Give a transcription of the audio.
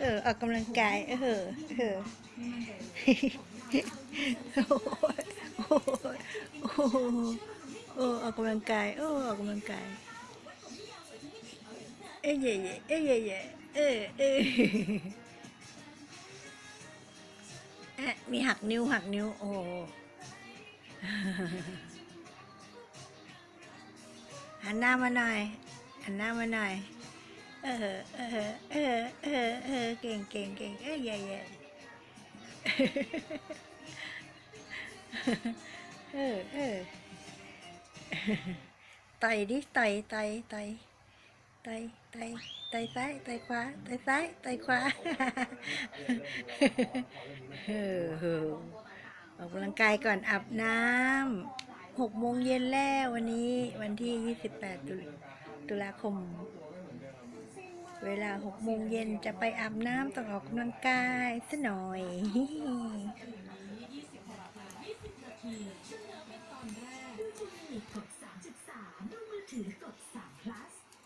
เออออกกำลังกายเออเออโอ้ยโอ้ยโอ้ยอออกกำลังกายโอ้ออกกำลังกายเอ้ยเย่เย่เอ้ยเย่เย่เออเอออ๊ะมีหักนิ้วหักนิ้วโอ้ หันหน้ามาหน่อยหันหน้ามาหน่อยเออเออเออเออเออเก่งเก่งเก่งเอ้ยเย่เย่เออเออไต่ดิไต่ไต่ไต่ไต่ไต่ไต่ซ้ายไต่ขวาไต่ซ้ายไต่ขวาเออออกกำลังกายก่อนอาบน้ำ หกโมงเย็นแล้ววันนี้วันที่ยี่สิบแปดตุลาคม เวลาหกโมงเย็นจะไปอาบน้ำต้องออกกำลังกายซะหน่อย